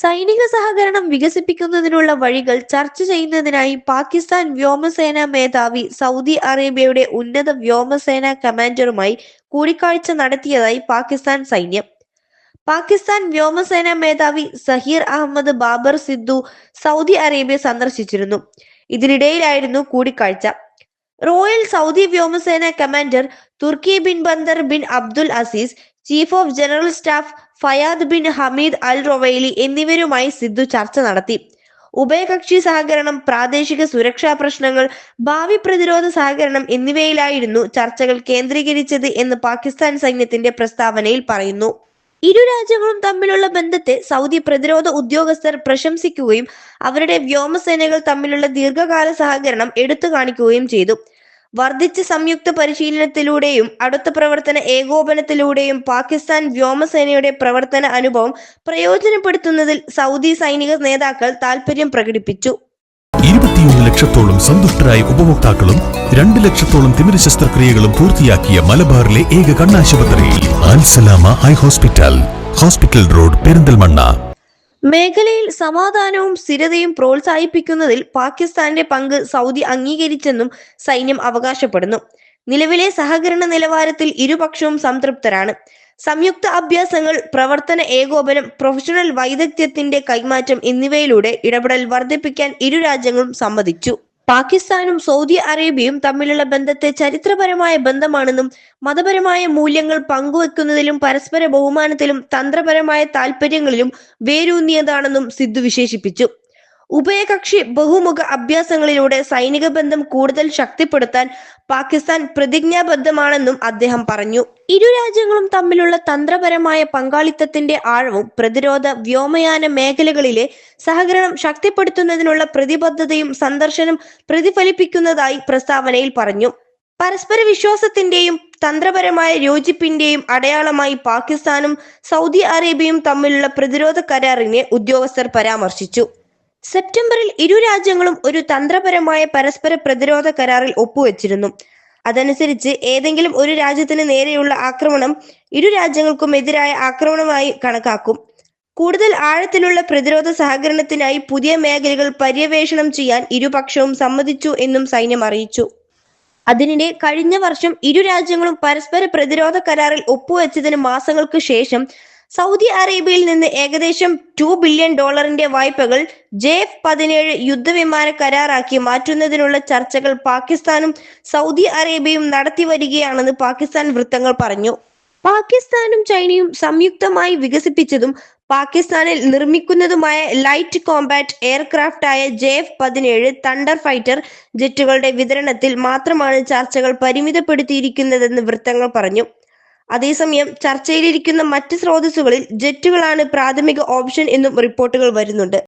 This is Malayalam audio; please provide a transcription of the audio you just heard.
സൈനിക സഹകരണം വികസിപ്പിക്കുന്നതിനുള്ള വഴികൾ ചർച്ച ചെയ്യുന്നതിനായി പാകിസ്ഥാൻ വ്യോമസേന മേധാവി സൗദി അറേബ്യയുടെ ഉന്നത വ്യോമസേന കമാൻഡറുമായി കൂടിക്കാഴ്ച നടത്തിയതായി പാകിസ്ഥാൻ സൈന്യം. പാകിസ്ഥാൻ വ്യോമസേന മേധാവി സഹീർ അഹമ്മദ് ബാബർ സിദ്ദു സൗദി അറേബ്യ സന്ദർശിച്ചിരുന്നു. ഇതിനിടയിലായിരുന്നു കൂടിക്കാഴ്ച. റോയൽ സൗദി വ്യോമസേന commander Turki bin Bandar bin Abdul Aziz chief of general staff Fayyad bin Hamid al Ruwaili എന്നിവരുമായി സിദ്ധു ചർച്ച നടത്തി. ഉഭയകക്ഷി സഹകരണം പ്രാദേശിക സുരക്ഷാ പ്രശ്നങ്ങൾ ഭാവി പ്രതിരോധ സഹകരണം എന്നിവയിലായിരുന്നു ചർച്ചകൾ കേന്ദ്രീകരിച്ചത് എന്ന് പാകിസ്ഥാൻ സൈന്യത്തിന്റെ പ്രസ്താവനയിൽ പറയുന്നു. ഇരു രാജ്യങ്ങളും തമ്മിലുള്ള ബന്ധത്തെ സൗദി പ്രതിരോധ ഉദ്യോഗസ്ഥർ പ്രശംസിക്കുകയും അവരുടെ വ്യോമസേനകൾ തമ്മിലുള്ള ദീർഘകാല സഹകരണം എടുത്തു കാണിക്കുകയും ചെയ്തു. വർദ്ധിച്ച സംയുക്ത പരിശീലനത്തിലൂടെയും അടുത്ത പ്രവർത്തന ഏകോപനത്തിലൂടെയും പാകിസ്ഥാൻ വ്യോമസേനയുടെ പ്രവർത്തന അനുഭവം പ്രയോജനപ്പെടുത്തുന്നതിൽ സൗദി സൈനിക നേതാക്കൾ താൽപര്യം പ്രകടിപ്പിച്ചു. ഇരുപത്തിയൊന്ന് ലക്ഷത്തോളം സന്തുഷ്ടരായ ഉപഭോക്താക്കളും രണ്ട് ലക്ഷത്തോളം തിമിര ശസ്ത്രക്രിയകളും പൂർത്തിയാക്കിയ മലബാറിലെ ഏക കണ്ണാശുപത്രി Al Salama hospital. Hospital road Perinthalmanna. മേഖലയിൽ സമാധാനവും സ്ഥിരതയും പ്രോത്സാഹിപ്പിക്കുന്നതിൽ പാകിസ്ഥാന്റെ പങ്ക് സൗദി അംഗീകരിച്ചെന്നും സൈന്യം അവകാശപ്പെടുന്നു. നിലവിലെ സഹകരണ നിലവാരത്തിൽ ഇരുപക്ഷവും സംതൃപ്തരാണ്. സംയുക്ത അഭ്യാസങ്ങൾ പ്രവർത്തന ഏകോപനം പ്രൊഫഷണൽ വൈദഗ്ധ്യത്തിന്റെ കൈമാറ്റം എന്നിവയിലൂടെ ഇടപെടൽ വർദ്ധിപ്പിക്കാൻ ഇരു രാജ്യങ്ങളും സമ്മതിച്ചു. പാകിസ്ഥാനും സൗദി അറേബ്യയും തമ്മിലുള്ള ബന്ധത്തെ ചരിത്രപരമായ ബന്ധമാണെന്നും മതപരമായ മൂല്യങ്ങൾ പങ്കുവെക്കുന്നതിലും പരസ്പര ബഹുമാനത്തിലും തന്ത്രപരമായ താൽപര്യങ്ങളിലും വേരൂന്നിയതാണെന്നും സിദ്ധു വിശേഷിപ്പിച്ചു. ഉഭയകക്ഷി ബഹുമുഖ അഭ്യാസങ്ങളിലൂടെ സൈനിക ബന്ധം കൂടുതൽ ശക്തിപ്പെടുത്താൻ പാകിസ്ഥാൻ പ്രതിജ്ഞാബദ്ധമാണെന്നും അദ്ദേഹം പറഞ്ഞു. ഇരു രാജ്യങ്ങളും തമ്മിലുള്ള തന്ത്രപരമായ പങ്കാളിത്തത്തിന്റെ ആഴവും പ്രതിരോധ വ്യോമയാന മേഖലകളിലെ സഹകരണം ശക്തിപ്പെടുത്തുന്നതിനുള്ള പ്രതിബദ്ധതയും സന്ദർശനം പ്രതിഫലിപ്പിക്കുന്നതായി പ്രസ്താവനയിൽ പറഞ്ഞു. പരസ്പര വിശ്വാസത്തിന്റെയും തന്ത്രപരമായ യോജിപ്പിന്റെയും അടയാളമായി പാകിസ്ഥാനും സൗദി അറേബ്യയും തമ്മിലുള്ള പ്രതിരോധ കരാറിനെ ഉദ്യോഗസ്ഥർ പരാമർശിച്ചു. സെപ്റ്റംബറിൽ ഇരു രാജ്യങ്ങളും ഒരു തന്ത്രപരമായ പരസ്പര പ്രതിരോധ കരാറിൽ ഒപ്പുവെച്ചിരുന്നു. അതനുസരിച്ച് ഏതെങ്കിലും ഒരു രാജ്യത്തിന് നേരെയുള്ള ആക്രമണം ഇരു രാജ്യങ്ങൾക്കും എതിരായ ആക്രമണമായി കണക്കാക്കും. കൂടുതൽ ആഴത്തിലുള്ള പ്രതിരോധ സഹകരണത്തിനായി പുതിയ മേഖലകൾ പര്യവേഷണം ചെയ്യാൻ ഇരുപക്ഷവും സമ്മതിച്ചു എന്നും സൈന്യം അറിയിച്ചു. അതിനിടെ കഴിഞ്ഞ വർഷം ഇരു രാജ്യങ്ങളും പരസ്പര പ്രതിരോധ കരാറിൽ ഒപ്പുവെച്ചതിന് മാസങ്ങൾക്ക് ശേഷം സൗദി അറേബ്യയിൽ നിന്ന് ഏകദേശം ടു ബില്യൺ ഡോളറിന്റെ വായ്പകൾ ജെ എഫ് പതിനേഴ് യുദ്ധവിമാന കരാറാക്കി മാറ്റുന്നതിനുള്ള ചർച്ചകൾ പാകിസ്ഥാനും സൗദി അറേബ്യയും നടത്തി വരികയാണെന്ന് പാകിസ്ഥാൻ വൃത്തങ്ങൾ പറഞ്ഞു. പാകിസ്ഥാനും ചൈനയും സംയുക്തമായി വികസിപ്പിച്ചതും പാകിസ്ഥാനിൽ നിർമ്മിക്കുന്നതുമായ ലൈറ്റ് കോമ്പാറ്റ് എയർക്രാഫ്റ്റ് ആയ ജെ എഫ് പതിനേഴ് തണ്ടർ ഫൈറ്റർ ജെറ്റുകളുടെ വിതരണത്തിൽ മാത്രമാണ് ചർച്ചകൾ പരിമിതപ്പെടുത്തിയിരിക്കുന്നതെന്ന് വൃത്തങ്ങൾ പറഞ്ഞു. അതേസമയം ചർച്ചയിലിരിക്കുന്ന മറ്റ് സ്രോതസ്സുകളിൽ ജെറ്റുകളാണ് പ്രാഥമിക ഓപ്ഷൻ എന്നും റിപ്പോർട്ടുകൾ വരുന്നുണ്ട്.